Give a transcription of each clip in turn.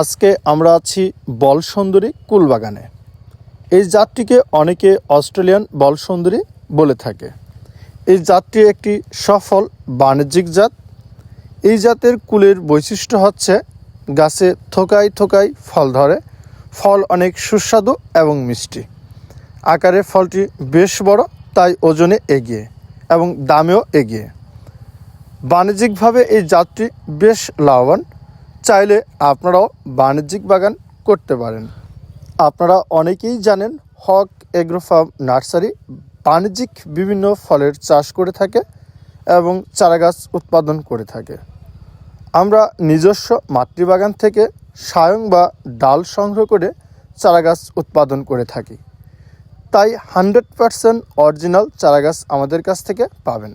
আজকে আমরা আছি বল সুন্দরী কুলবাগানে। এই জাতটিকে অনেকে অস্ট্রেলিয়ান বল সুন্দরী বলে থাকে। এই জাতটি একটি সফল বাণিজ্যিক জাত। এই জাতের কুলের বৈশিষ্ট্য হচ্ছে, গাছে থোকায় থোকায় ফল ধরে, ফল অনেক সুস্বাদু এবং মিষ্টি। আকারে ফলটি বেশ বড়, তাই ওজনে এগিয়ে এবং দামেও এগিয়ে। বাণিজ্যিকভাবে এই জাতটি বেশ লাভবান। চাইলে আপনারাও বাণিজ্যিক বাগান করতে পারেন। আপনারা অনেকেই জানেন, হক এগ্রো ফার্ম নার্সারি বাণিজ্যিক বিভিন্ন ফলের চাষ করে থাকে এবং চারাগাছ উৎপাদন করে থাকে। আমরা নিজস্ব মাতৃবাগান থেকে সায়ং বা ডাল সংগ্রহ করে চারাগাছ উৎপাদন করে থাকি। তাই হান্ড্রেড পারসেন্ট অরিজিনাল চারাগাছ আমাদের কাছ থেকে পাবেন।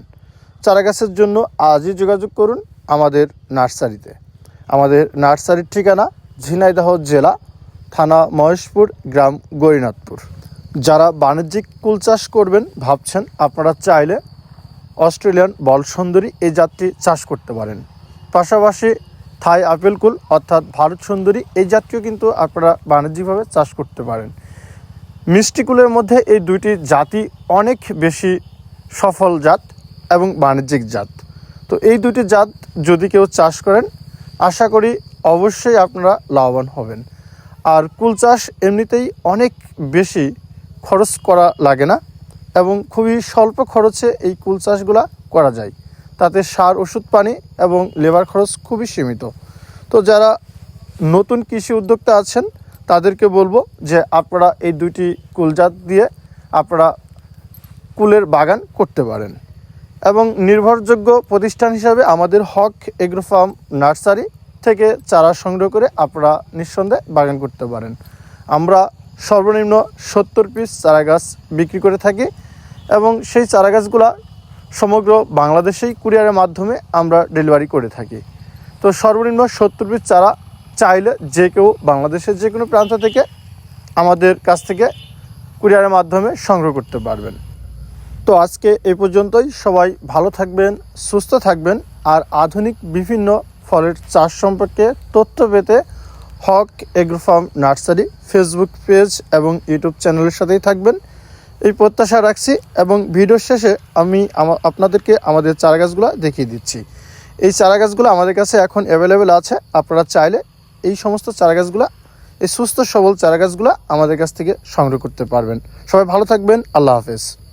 চারাগাছের জন্য আজই যোগাযোগ করুন আমাদের নার্সারিতে। আমাদের নার্সারির ঠিকানা ঝিনাইদহ জেলা, থানা মহেশপুর, গ্রাম গরিনাথপুর। যারা বাণিজ্যিক কুল চাষ করবেন ভাবছেন আপনারা চাইলে অস্ট্রেলিয়ান বল সুন্দরী এই জাতটি চাষ করতে পারেন। পাশাপাশি থাই আপেল কুল অর্থাৎ ভারত সুন্দরী এই জাতটিও কিন্তু আপনারা বাণিজ্যিকভাবে চাষ করতে পারেন। মিষ্টি কুলের মধ্যে এই দুইটি জাতি অনেক বেশি সফল জাত এবং বাণিজ্যিক জাত। তো এই দুটি জাত যদি কেউ চাষ করেন আশা করি অবশ্যই আপনারা লাভবান হবেন। আর কুল চাষ এমনিতেই অনেক বেশি খরচ করা লাগে না এবং খুবই স্বল্প খরচে এই কুল চাষগুলা করা যায়। তাতে সার, ওষুধ, পানি এবং লেবার খরচ খুবই সীমিত। তো যারা নতুন কৃষি উদ্যোক্তা আছেন, তাদেরকে বলব যে আপনারা এই দুইটি কুলজাত দিয়ে আপনারা কুলের বাগান করতে পারেন। এবং নির্ভরযোগ্য প্রতিষ্ঠান হিসাবে আমাদের হক এগ্রো ফার্ম নার্সারি থেকে চারা সংগ্রহ করে আপনারা নিঃসন্দেহে বাগান করতে পারেন। আমরা সর্বনিম্ন সত্তর পিস চারা গাছ বিক্রি করে থাকি এবং সেই চারা গাছগুলা সমগ্র বাংলাদেশেই কুরিয়ারের মাধ্যমে আমরা ডেলিভারি করে থাকি। তো সর্বনিম্ন সত্তর পিস চারা চাইলে যে কেউ বাংলাদেশের যে কোনো প্রান্ত থেকে আমাদের কাছ থেকে কুরিয়ারের মাধ্যমে সংগ্রহ করতে পারবেন। তো আজকে এই পর্যন্তই। সবাই ভালো থাকবেন, সুস্থ থাকবেন আর আধুনিক বিভিন্ন ফলের চাষ সম্পর্কে তথ্য পেতে Haque agro farm nursery Facebook page এবং ইউটিউব চ্যানেলের সাথেই থাকবেন। এই প্রত্যাশা রাখছি এবং ভিডিওর শেষে আমি আমা- আপনাদেরকে আমাদের চারাগাছগুলো দেখিয়ে দিচ্ছি। এই চারাগাছগুলো আমাদের কাছে এখন অ্যাভেলেবেল আছে। আপনারা চাইলে এই সমস্ত চারাগাছগুলো, এই সুস্থ সবল চারাগাছগুলো আমাদের কাছ থেকে সংগ্রহ করতে পারবেন। সবাই ভালো থাকবেন। আল্লাহ হাফেজ।